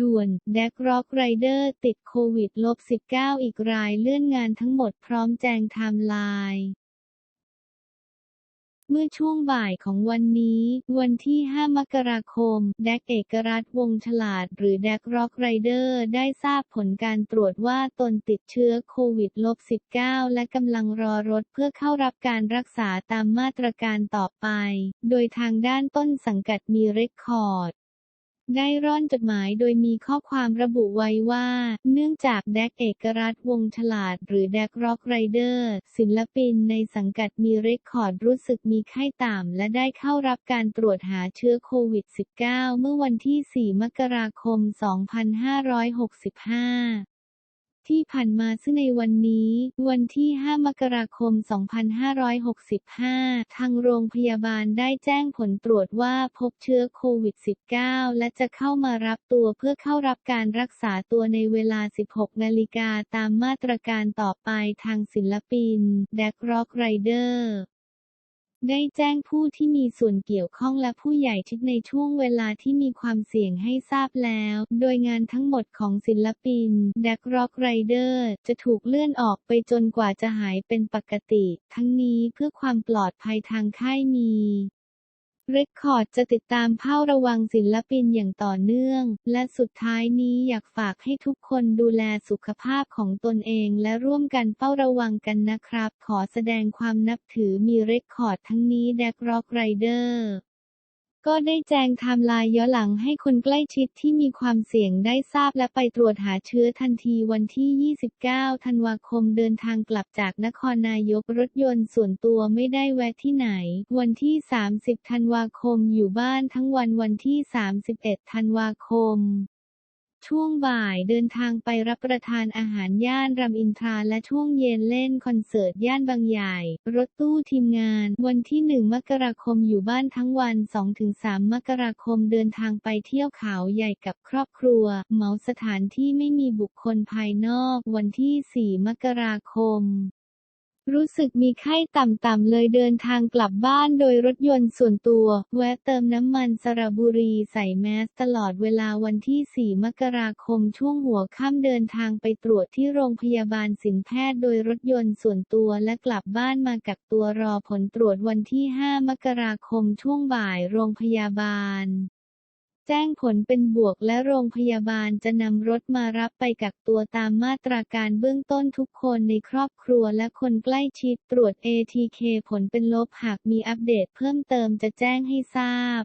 ด่วนแดกร็อกไรเดอร์ติดโควิดลบ -19 อีกรายเลื่อนงานทั้งหมดพร้อมแจงไทม์ไลน์เมื่อช่วงบ่ายของวันนี้ วันที่ 5 มกราคม แดกเอกรัฐวงฉลาด หรือแดกร็อกไรเดอร์ ได้ทราบผลการตรวจว่าตนติดเชื้อโควิด -19 และกำลังรอรถเพื่อเข้ารับการรักษาตามมาตรการต่อไป โดยทางด้านต้นสังกัดมีเรคคอร์ด ได้ร่อนจดหมายโดยมีข้อความระบุไว้ว่า เนื่องจากแดกเอกรัฐวงฉลาดหรือแดกร็อกไรเดอร์ ศิลปินในสังกัดมีเรคคอร์ดรู้สึกมีไข้ต่ำและได้เข้ารับการตรวจหาเชื้อโควิด -19 เมื่อวันที่ 4 มกราคม 2565 ที่ผ่านมาซึ่งในวันนี้ วันที่ 5 มกราคม 2565 ทางโรงพยาบาลได้แจ้งผลตรวจว่าพบเชื้อโควิด -19 และจะเข้ามารับตัวเพื่อเข้ารับการรักษาตัวในเวลา 16 นาฬิกาตามมาตรการต่อไปทางศิลปิน แดกร็อกไรเดอร์ ได้แจ้งผู้ที่มีส่วนเกี่ยวข้องและผู้ใหญ่ชิดในช่วงเวลาที่มีความเสี่ยงให้ทราบแล้ว โดยงานทั้งหมดของศิลปินแดกร็อกไรเดอร์จะถูกเลื่อนออกไปจนกว่าจะหายเป็นปกติ ทั้งนี้เพื่อความปลอดภัยทางค่ายมี เรคคอร์ดจะติดตามเฝ้าระวังศิลปินอย่างต่อเนื่อง และสุดท้ายนี้อยากฝากให้ทุกคนดูแลสุขภาพของตนเองและร่วมกันเฝ้าระวังกันนะครับ ขอแสดงความนับถือมีเรคคอร์ดทั้งนี้แดกร็อกไรเดอร์ ก็ได้แจงไทม์ไลน์ย้อนหลังให้คนใกล้ชิดที่มีความเสี่ยงได้ทราบและไปตรวจหาเชื้อทันทีวันที่ 29 ธันวาคมเดินทางกลับจากนครนายกรถยนต์ส่วนตัวไม่ได้แวะที่ไหน วันที่ 30 ธันวาคมอยู่บ้านทั้งวันวันที่ 31 ธันวาคม ช่วงบ่ายเดินทางไปรับประทานอาหารย่านรำอินทราและช่วงเย็นเล่นคอนเสิร์ตย่านบางใหญ่ รถตู้ทีมงาน วันที่ 1 มกราคมอยู่บ้านทั้งวัน 2-3 มกราคมเดินทางไปเที่ยวเขาใหญ่กับครอบครัว เหมาสถานที่ไม่มีบุคคลภายนอก วันที่ 4 มกราคม รู้สึกมีไข้ต่ำๆเลยเดินทางกลับบ้านโดยรถยนต์ส่วนตัว แวะเติมน้ำมันสระบุรีใส่แมสตลอดเวลาวันที่ 4 มกราคมช่วงหัวค่ำเดินทางไปตรวจที่โรงพยาบาลศิลแพทย์โดยรถยนต์ส่วนตัวและกลับบ้านมากักตัวรอผลตรวจวันที่ 5 มกราคมช่วงบ่ายโรงพยาบาล แจ้งผลเป็นบวกและโรงพยาบาลจะนำรถมารับไปกักตัวตามมาตราการเบื้องต้นทุกคนในครอบครัวและคนใกล้ชิดตรวจ ATK ผลเป็นลบหากมีอัปเดตเพิ่มเติมจะแจ้งให้ทราบ